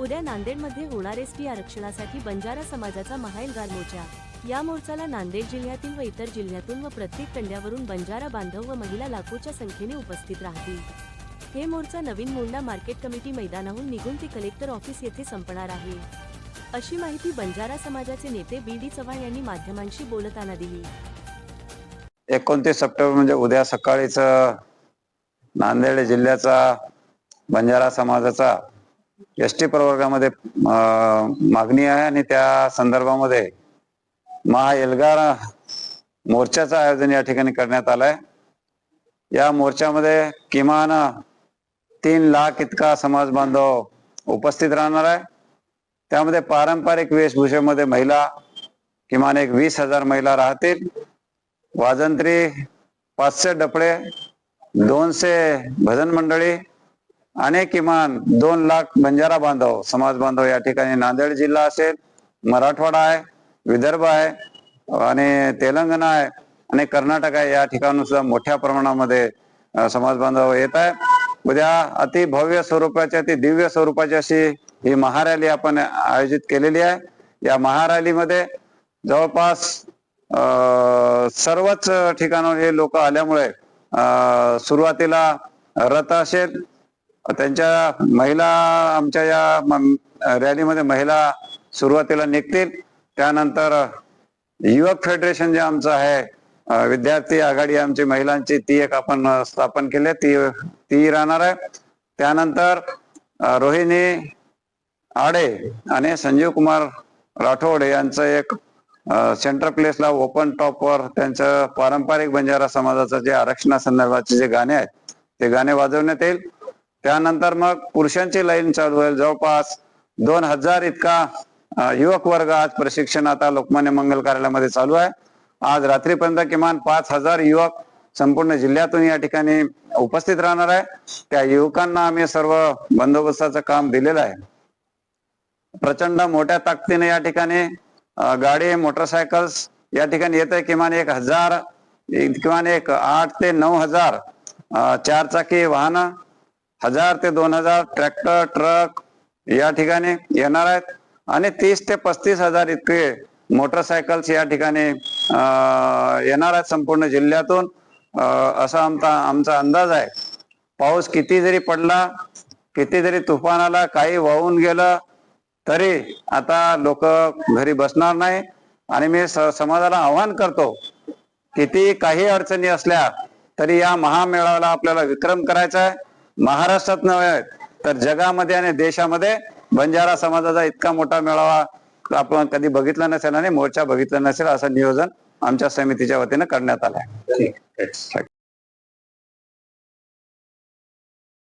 उद्या नांदेडमध्ये होणार एसटी आरक्षणासाठी बंजारा समाजाचा महाएल्गार मोर्चा. या मोर्चाला नांदेड जिल्ह्यातील व इतर जिल्ह्यातून व प्रत्येक कंड्यावरून बंजारा बांधव व महिला लाखोच्या संख्येने उपस्थित राहतील. हे मोर्चा नवीन मोंडा मार्केट कमिटी मैदानाहून निघून ते कलेक्टर ऑफिस येथे संपणार आहे. अशी माहिती बंजारा समाजाचे नेते बी डी चव्हाण यांनी माध्यमांशी बोलताना दिली. एकोणतीस सप्टेंबर म्हणजे उद्या सकाळीच नांदेड जिल्ह्याचा बंजारा समाजाचा एस टी प्रवर्गामध्ये मागणी आहे आणि त्या संदर्भामध्ये महा एल्गार मोर्चाचं आयोजन या ठिकाणी करण्यात आलंय. या मोर्चामध्ये किमान तीन लाख इतका समाज बांधव उपस्थित राहणार आहे. त्यामध्ये पारंपरिक वेशभूषेमध्ये महिला किमान एक वीस हजार महिला राहतील. वाजंत्री पाचशे डपळे दोनशे भजन मंडळी आणि किमान दोन लाख बंजारा बांधव समाज बांधव या ठिकाणी नांदेड जिल्हा असेल मराठवाडा आहे विदर्भ आहे आणि तेलंगणा आहे आणि कर्नाटक आहे या ठिकाणून सुद्धा मोठ्या प्रमाणामध्ये समाज बांधव येत आहे उद्या अति भव्य स्वरूपाची अति दिव्य स्वरूपाची अशी ही महारॅली आपण आयोजित केलेली आहे. या महारॅलीमध्ये जवळपास अं, सर्वच ठिकाणावर हे लोक आल्यामुळे अं, सुरुवातीला रथ असेल त्यांच्या महिला आमच्या या रॅलीमध्ये महिला सुरुवातीला निघतील. त्यानंतर युवक फेडरेशन जे आमचं आहे विद्यार्थी आघाडी आमची महिलांची ती एक आपण स्थापन केली. ती ती राहणार आहे. त्यानंतर रोहिणी आडे आणि संजीव कुमार राठोड यांचं एक सेंटर प्लेसला ओपन टॉपवर त्यांचं पारंपरिक बंजारा समाजाचं जे आरक्षणासंदर्भाचे जे गाणे आहेत ते गाणे वाजवण्यात येईल. त्यानंतर मग पुरुषांची लाईन चालू होईल. जवळपास दोन हजार इतका युवक वर्ग आज प्रशिक्षण आता लोकमान्य मंगल कार्यालयामध्ये चालू आहे. आज रात्रीपर्यंत किमान पाच हजार युवक संपूर्ण जिल्ह्यातून या ठिकाणी उपस्थित राहणार आहे. त्या युवकांना आम्ही सर्व बंदोबस्ताचं काम दिलेलं आहे. प्रचंड मोठ्या ताकदीने या ठिकाणी गाडी मोटरसायकल्स या ठिकाणी येत आहे. किमान एक हजार एक- किमान एक आठ ते नऊ हजार चारचाकी वाहनं हजार ते दोन हजार ट्रॅक्टर ट्रक या ठिकाणी येणार आहेत. आणि तीस ते पस्तीस हजार इतके मोटरसायकल्स या ठिकाणी येणार आहेत संपूर्ण जिल्ह्यातून. असा आमचा आमचा अंदाज आहे. पाऊस किती जरी पडला किती जरी तुफान आला काही वाहून गेलं तरी आता लोक घरी बसणार नाही. आणि मी स- समाजाला आवाहन करतो किती काही अडचणी असल्या तरी या महामेळाव्याला आपल्याला विक्रम करायचा आहे. महाराष्ट्रात नव्हे तर जगामध्ये आणि देशामध्ये बंजारा समाजाचा इतका मोठा मेळावा आपण कधी बघितला नसेल आणि मोर्चा बघितला नसेल असं नियोजन आमच्या समितीच्या वतीनं करण्यात आलं आहे.